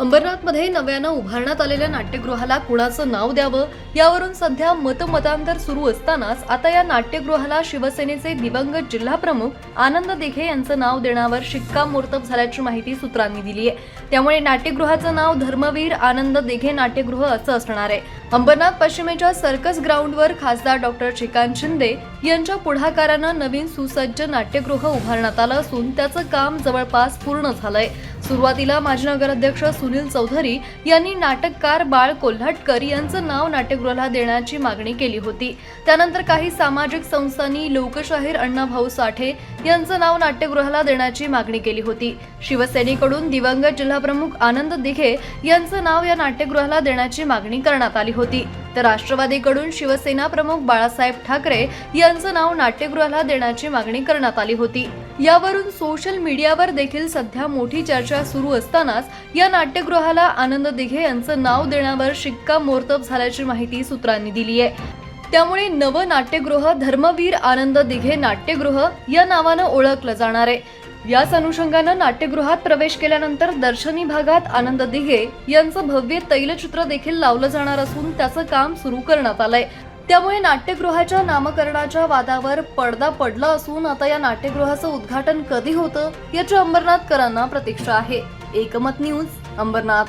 अंबरनाथमध्ये नव्यानं उभारण्यात आलेल्या नाट्यगृहाला कुणाचं नाव द्यावं? यावरून सध्या मतमतांतर सुरू असतानाच आता या नाट्यगृहाला शिवसेनेचे दिवंगत जिल्हाप्रमुख आनंद दिघे यांचं नाव देण्यावर शिक्कामोर्तब झाल्याची माहिती सूत्रांनी दिली आहे त्यामुळे नाट्यगृहाचं नाव धर्मवीर आनंद दिघे नाट्यगृह असं असणार आहे. अंबरनाथ पश्चिमेच्या सर्कस ग्राउंडवर खासदार डॉक्टर श्रीकांत शिंदे यांच्या पुढाकारानं नवीन सुसज्ज नाट्यगृह उभारण्यात आलं असून त्याचं काम जवळपास पूर्ण झालंय. सुरुवातीला माजी नगराध्यक्ष सुनील चौधरी यांनी नाटककार बाळ कोल्हाटकर यांचं नाव नाट्यगृहाला देण्याची मागणी केली होती. त्यानंतर काही सामाजिक संस्थांनी लोकशाहीर अण्णाभाऊ साठे यांचं नाव नाट्यगृहाला देण्याची मागणी केली होती. शिवसेनेकडून दिवंगत जिल्हाप्रमुख आनंद दिघे यांचं नाव या नाट्यगृहाला देण्याची मागणी करण्यात आली होती. तर राष्ट्रवादीकडून शिवसेना प्रमुख बाळासाहेब ठाकरे यांचं नाव नाट्यगृहाला देण्याची मागणी करण्यात आली होती. यावरून सोशल मीडियावर देखील सध्या मोठी चर्चा सुरू असतानाच या नाट्यगृहाला आनंद दिघे यांचं नाव देण्यावर शिक्कामोर्तब झाल्याची माहिती सूत्रांनी दिली आहे. त्यामुळे नवं नाट्यगृह धर्मवीर आनंद दिघे नाट्यगृह या नावानं ओळखलं जाणार आहे. याच अनुषंगानं नाट्यगृहात प्रवेश केल्यानंतर दर्शनी भागात आनंद दिघे यांचं भव्य तैलचित्र देखील लावलं जाणार असून त्याचं काम सुरू करण्यात आलंय. त्यामुळे नाट्यगृहाच्या नामकरणाच्या वादावर पडदा पडला असून आता या नाट्यगृहाचं उद्घाटन कधी होतं याची अंबरनाथकरांना प्रतीक्षा आहे. एकमत न्यूज अंबरनाथ.